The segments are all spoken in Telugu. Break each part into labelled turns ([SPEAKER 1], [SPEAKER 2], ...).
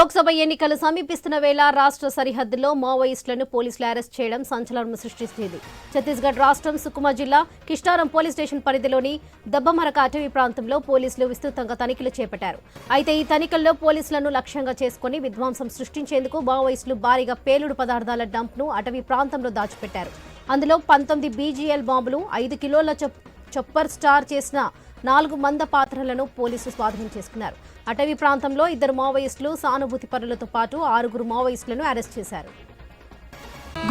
[SPEAKER 1] లోక్సభ ఎన్నికలు సమీపిస్తున్న వేళ రాష్ట్ర సరిహద్దులో మావోయిస్టులను పోలీసులు అరెస్ట్ చేయడం సంచలనం సృష్టిస్తుంది ఛత్తీస్గఢ్ రాష్ట్రం సుకుమా జిల్లా కిష్టారం పోలీస్ స్టేషన్ పరిధిలోని దబ్బమరక అటవీ ప్రాంతంలో పోలీసులు విస్తృతంగా తనిఖీలు చేపట్టారు. అయితే ఈ తనిఖీల్లో పోలీసులను లక్ష్యంగా చేసుకుని విధ్వంసం సృష్టించేందుకు మావోయిస్టులు భారీగా పేలుడు పదార్థాల డంప్ను అటవీ ప్రాంతంలో దాచిపెట్టారు. అందులో పంతొమ్మిది బీజీఎల్ బాంబులు ఐదు కిలోల చొప్పర్ స్టార్ చేసిన నాలుగు మంద పాత్రలను పోలీసులు స్వాధీనం చేసుకున్నారు. అటవీ ప్రాంతంలో ఇద్దరు మావోయిస్టులు సానుభూతి పరులతో పాటు ఆరుగురు మావోయిస్టులను అరెస్ట్ చేశారు.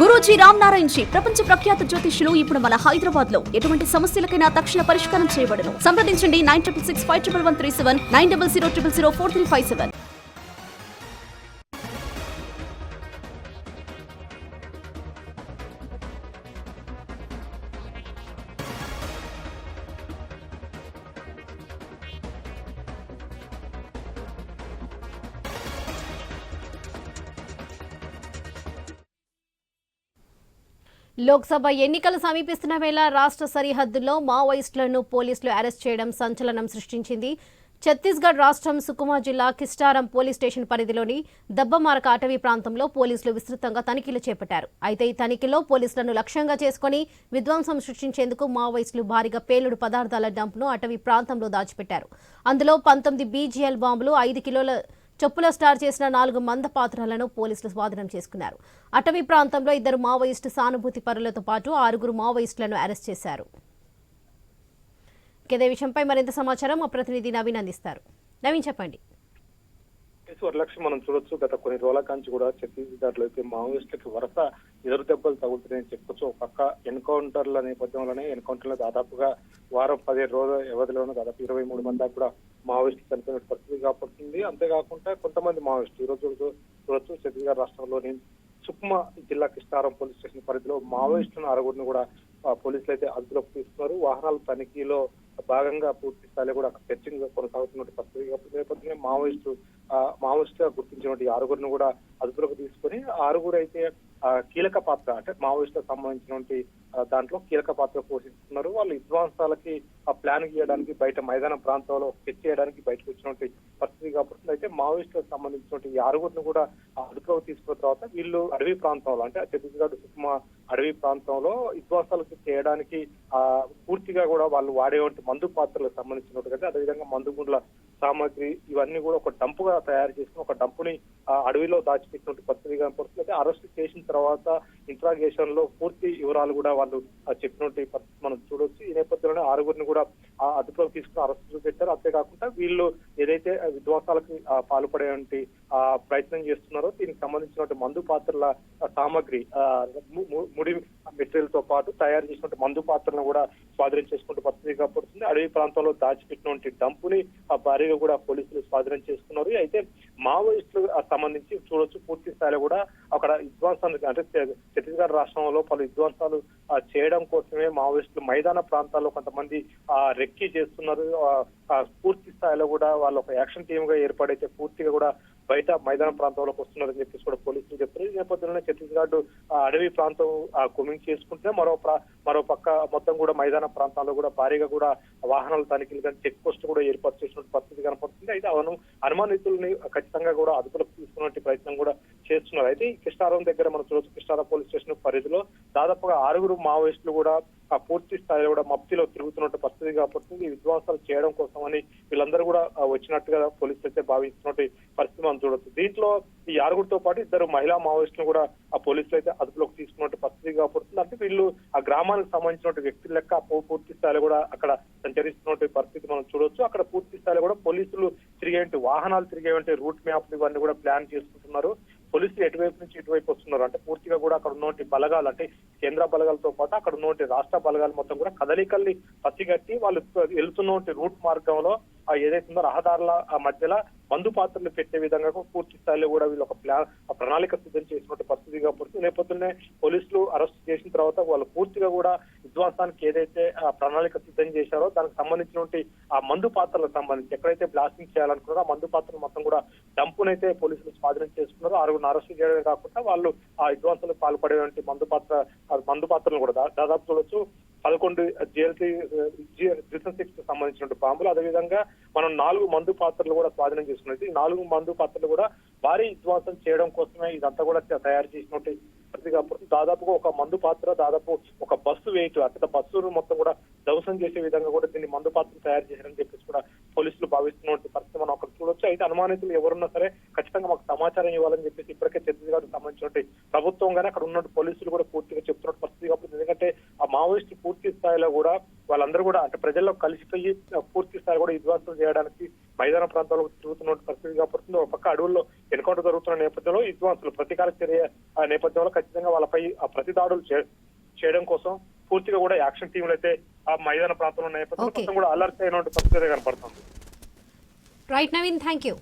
[SPEAKER 2] గురూజీ రామ్ నారాయణ్ జీ ప్రపంచ ప్రఖ్యాత జ్యోతిష్యులు ఇప్పుడు మన హైదరాబాద్లో ఎటువంటి సమస్యలకైనా తక్షణ పరిష్కారం చేయబడను. సంప్రదించండి nine triple six five triple one three seven nine double zero triple zero four three five seven.
[SPEAKER 1] Lok Sabha ఎన్నికలు సమీపిస్తున్న వేళ రాష్ట్ర సరిహద్దుల్లో మావోయిస్టులను పోలీసులు అరెస్ట్ చేయడం సంచలనం సృష్టించింది. ఛత్తీస్గఢ్ రాష్ట్రం సుకుమా జిల్లా కిస్టారం పోలీస్ స్టేషన్ పరిధిలోని దబ్బమారక అటవీ ప్రాంతంలో పోలీసులు విస్తృతంగా తనిఖీలు చేపట్టారు. అయితే ఈ తనిఖీలో పోలీసులను లక్ష్యంగా చేసుకుని విధ్వంసం సృష్టించేందుకు మావోయిస్టులు భారీగా పేలుడు పదార్థాల డంప్ను అటవీ ప్రాంతంలో దాచిపెట్టారు. అందులో పంతొమ్మిది బీజీఎల్ బాంబులు ఐదు కిలోల చెప్పుల స్టార్ చేసిన నాలుగు మంద పాత్రలను పోలీసులు స్వాధీనం చేసుకున్నారు. అటవీ ప్రాంతంలో ఇద్దరు మావోయిస్టు సానుభూతి పరులతో పాటు ఆరుగురు మావోయిస్టులను అరెస్ట్ చేశారు. ఇదే విషయంపై మరింత సమాచారం మా ప్రతినిధి నవీన్ అందిస్తారు. నవీన్ చెప్పండి.
[SPEAKER 3] వరలక్ష్మి మనం చూడొచ్చు గత కొన్ని రోజుల కాంచి కూడా ఛత్తీస్గఢ్లో అయితే మావోయిస్టులకి వరుస ఎదురు దెబ్బలు తగులుతున్నాయని చెప్పొచ్చు. ఒక పక్క ఎన్కౌంటర్ల నేపథ్యంలోనే ఎన్కౌంటర్లో దాదాపుగా వారం పదిహేను రోజుల వ్యవధిలోనే దాదాపు ఇరవై మూడు మంది దాకా కూడా మావోయిస్ట్ చనిపోయిన పరిస్థితి కాబట్టింది. అంతేకాకుండా కొంతమంది మావోయిస్ట్ ఈ రోజు చూడొచ్చు. ఛత్తీస్గఢ్ రాష్ట్రంలోని సుక్మా జిల్లా కిస్తారం పోలీస్ స్టేషన్ పరిధిలో మావోయిస్టులను ఆరుగురిని కూడా పోలీసులు అయితే అదుపులోకి తీసుకున్నారు. వాహనాల తనిఖీలో భాగంగా పూర్తి స్థాయిలో కూడా అక్కడ సెర్చింగ్ కొనసాగుతున్న పరిస్థితి కాబట్టి నేపథ్యంలో మావోయిస్టు మావోయిస్ట్ మావోయిస్టుగా గుర్తించినటువంటి ఆరుగురిని కూడా అదుపులోకి తీసుకొని ఆరుగురు అయితే కీలక పాత్ర అంటే మావోయిస్టులకు సంబంధించినటువంటి దాంట్లో కీలక పాత్ర పోషిస్తున్నారు. వాళ్ళు విధ్వంసాలకి ఆ ప్లాన్ గీయడానికి బయట మైదాన ప్రాంతంలో స్కెచ్ చేయడానికి బయటకు వచ్చినటువంటి పరిస్థితి కాబట్టి అయితే మావోయిస్టులకు సంబంధించినటువంటి ఈ ఆరుగురిని కూడా అదుపులోకి తీసుకున్న తర్వాత వీళ్ళు అడవి ప్రాంతంలో అంటే ఛత్తీస్గఢ్ సుకుమా అడవి ప్రాంతంలో విధ్వంసాలకు చేయడానికి ఆ పూర్తిగా కూడా వాళ్ళు వాడేటువంటి మందు పాత్రలకు సంబంధించినట్టుగా అదేవిధంగా మందు గుండ్ల సామాగ్రి ఇవన్నీ కూడా ఒక డంపుగా తయారు చేసుకుని ఒక డంపుని ఆ అడవిలో దాచిపెట్టినట్టు పరిస్థితి కనపడుతుంది అయితే అరెస్ట్ చేసిన తర్వాత ఇంట్రాగేషన్లో పూర్తి వివరాలు కూడా వాళ్ళు చెప్పినట్టు మనం చూడొచ్చు. ఈ నేపథ్యంలోనే ఆరుగురిని కూడా అదుపులోకి తీసుకుని అరెస్ట్ పెట్టారు అంతేకాకుండా వీళ్ళు ఏదైతే ఆ విధ్వంసాలకి ఆ పాల్పడేటువంటి ప్రయత్నం చేస్తున్నారో దీనికి సంబంధించినటువంటి మందు పాత్రల సామాగ్రి ముడి మెటీరియల్తో పాటు తయారు చేసినటువంటి మందు పాత్రలను కూడా స్వాధీనం చేసుకుంటూ పరిస్థితి కాబడుతుంది అడవి ప్రాంతంలో దాచిపెట్టినటువంటి డంపుని ఆ భారీగా కూడా పోలీసులు స్వాధీనం చేసుకున్నారు. అయితే మావోయిస్టులు సంబంధించి చూడొచ్చు పూర్తి స్థాయిలో కూడా అక్కడ విధ్వంసానికి అంటే ఛత్తీస్గఢ్ రాష్ట్రంలో పలు విధ్వంసాలు చేయడం కోసమే మావోయిస్టులు మైదాన ప్రాంతాల్లో కొంతమంది ఆ రెక్కి చేస్తున్నారు ఆ, పూర్తి స్థాయిలో కూడా వాళ్ళు ఒక యాక్షన్ టీమ్గా ఏర్పడైతే పూర్తిగా కూడా బయట మైదాన ప్రాంతంలోకి వస్తున్నారని చెప్పేసి కూడా పోలీసులు చెప్తున్నారు. ఈ నేపథ్యంలోనే ఛత్తీస్గఢ్ ఆ, అడవి ప్రాంతం ఆ, కుమింగ్ చేసుకుంటే మరో మరో పక్క మొత్తం కూడా మైదాన ప్రాంతాల్లో కూడా భారీగా కూడా వాహనాల తనిఖీలు కానీ చెక్ పోస్ట్ కూడా ఏర్పాటు చేసిన పరిస్థితి కనపడుతుంది. అయితే అవను అనుమానితుల్ని ఖచ్చితంగా కూడా అదుపులోకి తీసుకున్నట్టు ప్రయత్నం కూడా చేస్తున్నారు. అయితే ఈ కిష్టారం దగ్గర మనం చూడవచ్చు కిష్టారం పోలీస్ స్టేషన్ పరిధిలో దాదాపుగా ఆరుగురు మావోయిస్టులు కూడా ఆ పూర్తి స్థాయిలో కూడా మప్తిలో తిరుగుతున్నట్టు పరిస్థితి కాబట్టి ఈ విధ్వంసాలు చేయడం అని వీళ్ళందరూ కూడా వచ్చినట్టుగా పోలీసులు అయితే భావిస్తున్నట్టు పరిస్థితి మనం చూడొచ్చు. దీంట్లో ఈ ఆరుగురితో పాటు ఇద్దరు మహిళా మావోయిస్టులు కూడా ఆ పోలీసులు అయితే అదుపులోకి తీసుకున్నట్టు పరిస్థితి కాబడుతుంది అంటే వీళ్ళు ఆ గ్రామానికి సంబంధించిన వ్యక్తుల లెక్క పూర్తి స్థాయిలో కూడా అక్కడ సంచరిస్తున్నటువంటి పరిస్థితి మనం చూడొచ్చు. అక్కడ పూర్తి స్థాయిలో కూడా పోలీసులు తిరిగేంటి వాహనాలు తిరిగేవంటి రూట్ మ్యాప్లు ఇవన్నీ కూడా ప్లాన్ చేసుకుంటున్నారు. పోలీసులు ఎటువైపు నుంచి ఇటువైపు వస్తున్నారు? అంటే పూర్తిగా కూడా అక్కడ ఉన్నటువంటి బలగాలు అంటే కేంద్ర బలగాలతో పాటు అక్కడ ఉన్నటువంటి రాష్ట్ర బలగాలు మొత్తం కూడా కదలికల్ని పసిగట్టి వాళ్ళు వెళ్తున్నటువంటి రూట్ మార్గంలో ఆ ఏదైతే ఉందో రహదారుల మధ్యలో మందు పాత్రలు పెట్టే విధంగా పూర్తి స్థాయిలో కూడా వీళ్ళు ఒక ప్లాన్ ప్రణాళిక సిద్ధం చేసినటువంటి పరిస్థితి కాబట్టి లేకపోతే పోలీసులు అరెస్ట్ చేసిన తర్వాత వాళ్ళు పూర్తిగా కూడా విధ్వంసానికి ఏదైతే ఆ ప్రణాళిక సిద్ధం చేశారో దానికి సంబంధించినటువంటి ఆ మందు పాత్రలకు సంబంధించి ఎక్కడైతే బ్లాస్టింగ్ చేయాలనుకున్నారో ఆ మందు పాత్రలు మొత్తం కూడా డంపునైతే పోలీసులు స్వాధీనం చేసుకున్నారు ఆరుగురు అరెస్ట్ చేయడమే కాకుండా వాళ్ళు ఆ విధ్వంసాలకు పాల్పడేటువంటి మందు పాత్ర మందు పాత్రలు కూడా దాదాపు చూడొచ్చు. పదకొండు జిఎల్సీ జిల్సన్ సిక్స్ సంబంధించిన బాంబులు. అదేవిధంగా మనం నాలుగు మందు పాత్రలు కూడా స్వాధీనం చేసుకున్నది. నాలుగు మందు పాత్రలు కూడా భారీ విధ్వంసం చేయడం కోసమే ఇదంతా కూడా తయారు చేసినట్టు దాదాపుగా ఒక మందు పాత్ర దాదాపు ఒక బస్సు వెయిట్ అక్కడ బస్సు మొత్తం కూడా ధ్వంసం చేసే విధంగా కూడా దీన్ని మందు పాత్ర తయారు చేశారని చెప్పేసి కూడా పోలీసులు భావిస్తున్నటువంటి పరిస్థితి మనం అక్కడ చూడొచ్చు. అయితే అనుమానితులు ఎవరున్నా సరే ఖచ్చితంగా మాకు సమాచారం ఇవ్వాలని చెప్పేసి ఇప్పటికే ఛత్తీస్గఢ్ సంబంధించినటువంటి ప్రభుత్వం కానీ అక్కడ ఉన్న పోలీసులు కూడా పూర్తిగా చెప్తున్నట్టు పరిస్థితి కాబట్టి ఎందుకంటే ఆ మావోయిస్టు పూర్తి స్థాయిలో కూడా వాళ్ళందరూ కూడా అంటే ప్రజల్లో కలిసిపోయి పూర్తి స్థాయి కూడా విధ్వంసం చేయడానికి మైదాన ప్రాంతాల్లో తిరుగుతున్న పరిస్థితి కాబట్టి ఒక పక్క అడవుల్లో ఎన్కౌంటర్ జరుగుతున్న నేపథ్యంలో విధ్వంసులు ప్రతీకార చర్య ఆ నేపథ్యంలో ఖచ్చితంగా వాళ్ళపై ఆ ప్రతి దాడులు చేయడం కోసం పూర్తిగా కూడా యాక్షన్ టీంలు అయితే ఆ మైదాన ప్రాంతంలో నేపథ్యంలో కూడా అలర్ట్ అయినటువంటి పరిస్థితి కనపడుతుంది.
[SPEAKER 1] Right Naveen thank you